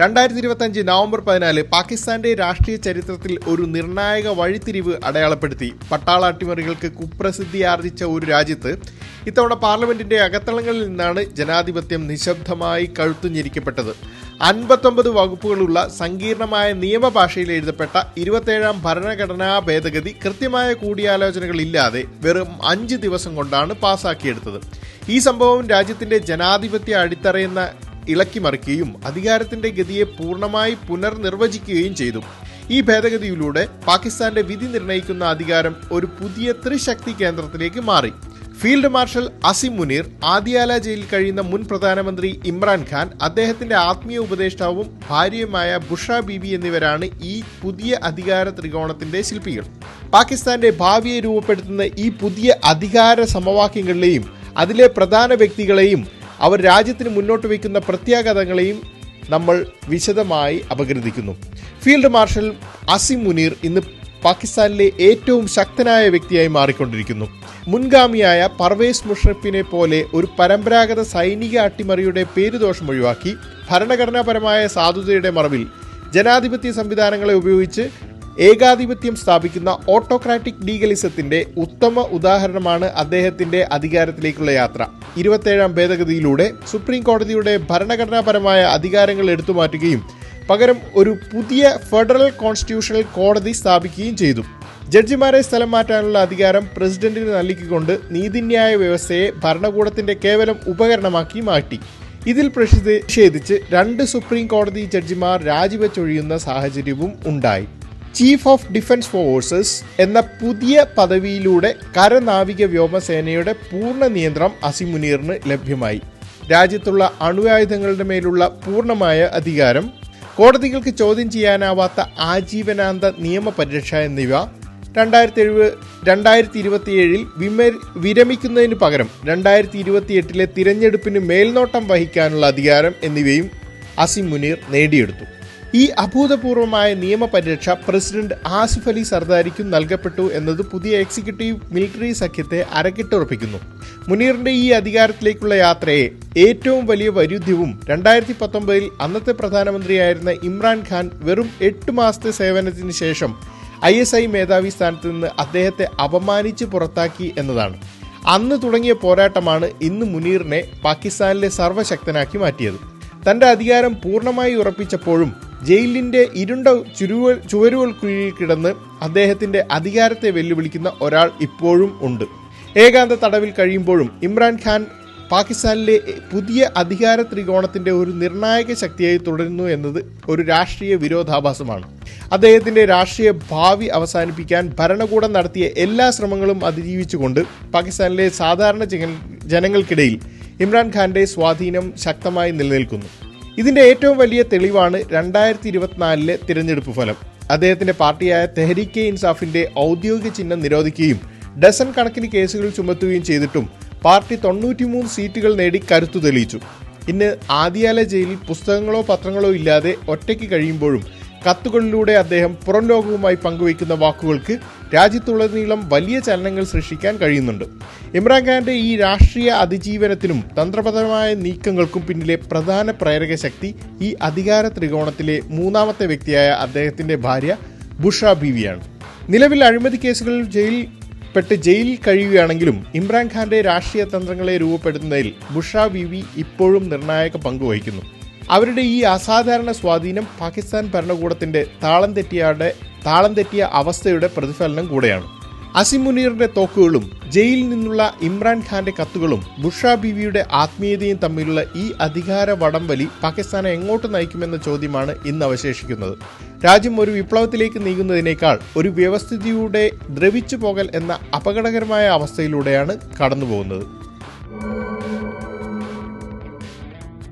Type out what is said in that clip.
രണ്ടായിരത്തി ഇരുപത്തഞ്ച് നവംബർ പതിനാല് പാകിസ്ഥാന്റെ രാഷ്ട്രീയ ചരിത്രത്തിൽ ഒരു നിർണായക വഴിത്തിരിവ് അടയാളപ്പെടുത്തി. പട്ടാള അട്ടിമറികൾക്ക് കുപ്രസിദ്ധി ആർജിച്ച ഒരു രാജ്യത്ത് ഇത്തവണ പാർലമെന്റിന്റെ അകത്തളങ്ങളിൽ നിന്നാണ് ജനാധിപത്യം നിശബ്ദമായി കഴുത്തുഞ്ഞിരിക്കപ്പെട്ടത്. അൻപത്തൊമ്പത് വകുപ്പുകളുള്ള സങ്കീർണമായ നിയമഭാഷയിൽ എഴുതപ്പെട്ട ഇരുപത്തേഴാം ഭരണഘടനാ ഭേദഗതി കൃത്യമായ കൂടിയാലോചനകളില്ലാതെ വെറും അഞ്ച് ദിവസം കൊണ്ടാണ് പാസാക്കിയെടുത്തത്. ഈ സംഭവം രാജ്യത്തിന്റെ ജനാധിപത്യ അടിത്തറയുന്ന ഇളക്കിമറിക്കുകയും അധികാരത്തിന്റെ ഗതിയെ പൂർണമായി പുനർനിർവചിക്കുകയും ചെയ്തു. ഈ ഭേദഗതിയിലൂടെ പാകിസ്ഥാന്റെ വിധി നിർണയിക്കുന്ന അധികാരം ഒരു പുതിയ ത്രിശക്തി കേന്ദ്രത്തിലേക്ക് മാറി. ഫീൽഡ് മാർഷൽ അസിം മുനീർ ആദിയാല ജയിലിൽ കഴിയുന്ന മുൻ പ്രധാനമന്ത്രി ഇമ്രാൻഖാൻ അദ്ദേഹത്തിന്റെ ആത്മീയ ഉപദേഷ്ടാവും ഭാര്യയുമായ ബുഷ ബീബി എന്നിവരാണ് ഈ പുതിയ അധികാര ത്രികോണത്തിന്റെ ശില്പികൾ. പാകിസ്ഥാന്റെ ഭാവിയെ രൂപപ്പെടുത്തുന്ന ഈ പുതിയ അധികാര സമവാക്യങ്ങളിലെയും അതിലെ പ്രധാന വ്യക്തികളെയും അവർ രാജ്യത്തിന് മുന്നോട്ട് വയ്ക്കുന്ന പ്രത്യാഘാതങ്ങളെയും നമ്മൾ വിശദമായി അപഗ്രഥിക്കുന്നു. ഫീൽഡ് മാർഷൽ അസിം മുനീർ ഇന്ന് പാകിസ്ഥാനിലെ ഏറ്റവും ശക്തനായ വ്യക്തിയായി മാറിക്കൊണ്ടിരിക്കുന്നു. മുൻഗാമിയായ പർവേസ് മുഷറഫിനെ പോലെ ഒരു പരമ്പരാഗത സൈനിക അട്ടിമറിയുടെ പേരുദോഷം ഒഴിവാക്കി ഭരണഘടനാപരമായ സാധുതയുടെ മറവിൽ ജനാധിപത്യ സംവിധാനങ്ങളെ ഉപയോഗിച്ച് ഏകാധിപത്യം സ്ഥാപിക്കുന്ന ഓട്ടോക്രാറ്റിക് ലീഗലിസത്തിന്റെ ഉത്തമ ഉദാഹരണമാണ് അദ്ദേഹത്തിന്റെ അധികാരത്തിലേക്കുള്ള യാത്ര. ഇരുപത്തേഴാം ഭേദഗതിയിലൂടെ സുപ്രീം കോടതിയുടെ ഭരണഘടനാപരമായ അധികാരങ്ങൾ എടുത്തുമാറ്റുകയും പകരം ഒരു പുതിയ ഫെഡറൽ കോൺസ്റ്റിറ്റ്യൂഷണൽ കോടതി സ്ഥാപിക്കുകയും ചെയ്തു. ജഡ്ജിമാരെ സ്ഥലം മാറ്റാനുള്ള അധികാരം പ്രസിഡന്റിന് നൽകിക്കൊണ്ട് നീതിന്യായ വ്യവസ്ഥയെ ഭരണകൂടത്തിന്റെ കേവലം ഉപകരണമാക്കി മാറ്റി. ഇതിൽ പ്രതിഷേധിച്ച് രണ്ട് സുപ്രീം കോടതി ജഡ്ജിമാർ രാജിവെച്ചൊഴിയുന്ന സാഹചര്യവും ഉണ്ടായി. ചീഫ് ഓഫ് ഡിഫൻസ് ഫോഴ്സസ് എന്ന പുതിയ പദവിയിലൂടെ കരനാവിക വ്യോമസേനയുടെ പൂർണ നിയന്ത്രണം അസിമുനീറിന് ലഭ്യമായി. രാജ്യത്തുള്ള അണുവായുധങ്ങളുടെ മേലുള്ള പൂർണമായ അധികാരം കോടതികൾക്ക് ചോദ്യം ചെയ്യാനാവാത്ത ആജീവനാന്ത നിയമപരിരക്ഷ എന്നിവ രണ്ടായിരത്തി എഴുപത് രണ്ടായിരത്തി ഇരുപത്തിയേഴിൽ വിമ വിരമിക്കുന്നതിന് പകരം രണ്ടായിരത്തി ഇരുപത്തിയെട്ടിലെ തിരഞ്ഞെടുപ്പിന് മേൽനോട്ടം വഹിക്കാനുള്ള അധികാരം എന്നിവയും അസിം മുനീർ നേടിയെടുത്തു. ഈ അഭൂതപൂർവമായ നിയമപരിരക്ഷ പ്രസിഡന്റ് ആസിഫ് അലി സർദാരിക്കും നൽകപ്പെട്ടു എന്നത് പുതിയ എക്സിക്യൂട്ടീവ് മിലിറ്ററി സഖ്യത്തെ അരക്കിട്ടുറപ്പിക്കുന്നു മുനീറിന്റെ ഈ അധികാരത്തിലേക്കുള്ള യാത്രയെ ഏറ്റവും വലിയ വൈരുദ്ധ്യവും രണ്ടായിരത്തി പത്തൊമ്പതിൽ അന്നത്തെ പ്രധാനമന്ത്രിയായിരുന്ന ഇമ്രാൻഖാൻ വെറും എട്ട് മാസത്തെ സേവനത്തിന് ശേഷം ഐ എസ് ഐ മേധാവി സ്ഥാനത്ത് നിന്ന് അദ്ദേഹത്തെ അപമാനിച്ച് പുറത്താക്കി എന്നതാണ്. അന്ന് തുടങ്ങിയ പോരാട്ടമാണ് ഇന്ന് മുനീറിനെ പാകിസ്ഥാനിലെ സർവശക്തനാക്കി മാറ്റിയത്. തന്റെ അധികാരം പൂർണമായി ഉറപ്പിച്ചപ്പോഴും ജയിലിന്റെ ഇരുണ്ട ചുരുവ ചുവരുകൾക്കുള്ളിൽ കിടന്ന് അദ്ദേഹത്തിന്റെ അധികാരത്തെ വെല്ലുവിളിക്കുന്ന ഒരാൾ ഇപ്പോഴും ഉണ്ട്. ഏകാന്ത തടവിൽ കഴിയുമ്പോഴും ഇമ്രാൻഖാൻ പാകിസ്ഥാനിലെ പുതിയ അധികാര ത്രികോണത്തിന്റെ ഒരു നിർണായക ശക്തിയായി തുടരുന്നു എന്നത് ഒരു രാഷ്ട്രീയ വിരോധാഭാസമാണ്. അദ്ദേഹത്തിന്റെ രാഷ്ട്രീയ ഭാവി അവസാനിപ്പിക്കാൻ ഭരണകൂടം നടത്തിയ എല്ലാ ശ്രമങ്ങളും അതിജീവിച്ചുകൊണ്ട് പാകിസ്ഥാനിലെ സാധാരണ ജന- ജനങ്ങൾക്കിടയിൽ ഇമ്രാൻഖാന്റെ സ്വാധീനം ശക്തമായി നിലനിൽക്കുന്നു. ഇതിന്റെ ഏറ്റവും വലിയ തെളിവാണ് രണ്ടായിരത്തി ഇരുപത്തിനാലിലെ തിരഞ്ഞെടുപ്പ് ഫലം. അദ്ദേഹത്തിന്റെ പാർട്ടിയായ തെഹരീക്കെ ഇൻസാഫിന്റെ ഔദ്യോഗിക ചിഹ്നം നിരോധിക്കുകയും ഡസൻ കണക്കിന് കേസുകൾ ചുമത്തുകയും ചെയ്തിട്ടും പാർട്ടി തൊണ്ണൂറ്റിമൂന്ന് സീറ്റുകൾ നേടി കരുത്തു തെളിയിച്ചു. ഇന്ന് ആദിയാല ജയിലിൽ പുസ്തകങ്ങളോ പത്രങ്ങളോ ഇല്ലാതെ ഒറ്റയ്ക്ക് കഴിയുമ്പോഴും കത്തുകളിലൂടെ അദ്ദേഹം പുറം ലോകവുമായി പങ്കുവയ്ക്കുന്ന വാക്കുകൾക്ക് രാജ്യത്തുടനീളം വലിയ ചലനങ്ങൾ സൃഷ്ടിക്കാൻ കഴിയുന്നുണ്ട്. ഇമ്രാൻഖാന്റെ ഈ രാഷ്ട്രീയ അതിജീവനത്തിനും തന്ത്രപരമായ നീക്കങ്ങൾക്കും പിന്നിലെ പ്രധാന പ്രേരക ശക്തി ഈ അധികാര ത്രികോണത്തിലെ മൂന്നാമത്തെ വ്യക്തിയായ അദ്ദേഹത്തിന്റെ ഭാര്യ ബുഷ ബീവിയാണ്. നിലവിൽ അഴിമതി കേസുകളിൽ ജയിൽ പെട്ട് ജയിലിൽ കഴിയുകയാണെങ്കിലും ഇമ്രാൻഖാന്റെ രാഷ്ട്രീയ തന്ത്രങ്ങളെ രൂപപ്പെടുത്തുന്നതിൽ ബുഷ ബീവി ഇപ്പോഴും നിർണായക പങ്കുവഹിക്കുന്നു അവരുടെ ഈ അസാധാരണ സ്വാധീനം പാകിസ്ഥാൻ ഭരണകൂടത്തിന്റെ താളം തെറ്റിയാടെ താളം തെറ്റിയ അവസ്ഥയുടെ പ്രതിഫലനം കൂടെയാണ്. അസിം മുനീറിന്റെ തോക്കുകളും ജയിലിൽ നിന്നുള്ള ഇമ്രാൻ ഖാന്റെ കത്തുകളും ബുഷ ബിവിയുടെ ആത്മീയതയും തമ്മിലുള്ള ഈ അധികാര വടംവലി പാകിസ്ഥാനെ എങ്ങോട്ട് നയിക്കുമെന്ന ചോദ്യമാണ് ഇന്ന് അവശേഷിക്കുന്നത്. രാജ്യം ഒരു വിപ്ലവത്തിലേക്ക് നീങ്ങുന്നതിനേക്കാൾ ഒരു വ്യവസ്ഥിതിയുടെ ദ്രവിച്ചു പോകൽ എന്ന അപകടകരമായ അവസ്ഥയിലൂടെയാണ് കടന്നുപോകുന്നത്.